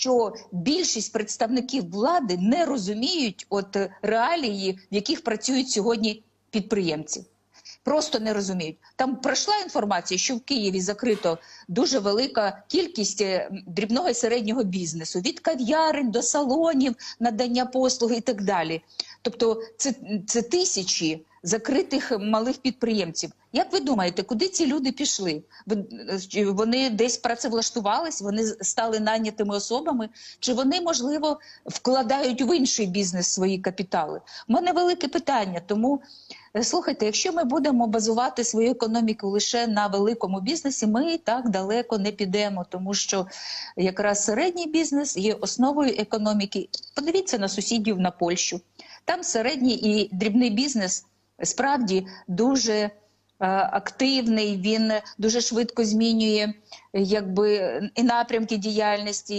що більшість представників влади не розуміють от е, реалії, в яких працюють сьогодні підприємці. Просто не розуміють. Там пройшла інформація, що в Києві закрито дуже велика кількість е, дрібного і середнього бізнесу від кав'ярень до салонів, надання послуг і так далі. Тобто, це, це тисячі закритих малих підприємців. Як ви думаєте, куди ці люди пішли? Ви- Вони десь працевлаштувались, вони стали найнятими особами, чи вони, можливо, вкладають в інший бізнес свої капітали? У мене велике питання. Тому е, слухайте, якщо ми будемо базувати свою економіку лише на великому бізнесі, ми так далеко не підемо, тому що якраз середній бізнес є основою економіки. Подивіться на сусідів на Польщу. Там середній і дрібний бізнес справді дуже е, активний. Він дуже швидко змінює якби і напрямки діяльності.